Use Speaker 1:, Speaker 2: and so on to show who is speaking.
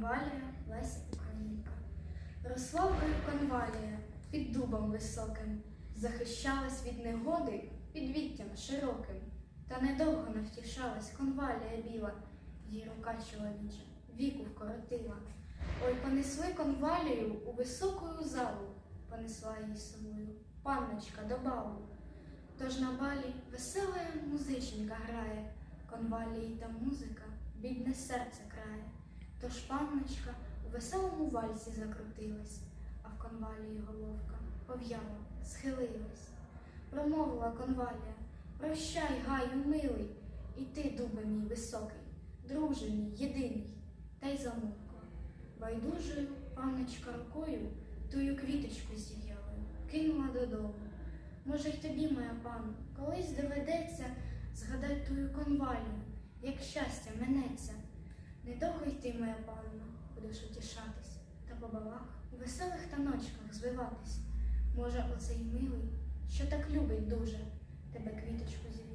Speaker 1: Конвалія Леся Українка. Росла в конвалія під дубом високим, захищалась від негоди під віттям широким. Та недовго не втішалась конвалія біла, їй рука чоловіча віку вкоротила. Ой, понесли конвалію у високу залу, понесла її собою панночка до балу. Тож на балі весела музиченька грає, конвалії та музика, бідне серце крає. Тож панночка у веселому вальсі закрутилась, а в конвалії головка пов'яла, схилилась. Промовила конвалія, прощай, гаю, милий, і ти, дубе мій високий, друже мій єдиний, та й замовкла. Байдужою панночка рукою тую квіточку зів'ялою кинула додому. Може, й тобі, моя панно, колись доведеться згадать тую конвалію, як щастя минеться. Недовго й ти, моя панно, будеш утішатись та по балах у веселих таночках звиватись. Може, оцей милий, що так любить дуже, тебе квіточку зів'яли,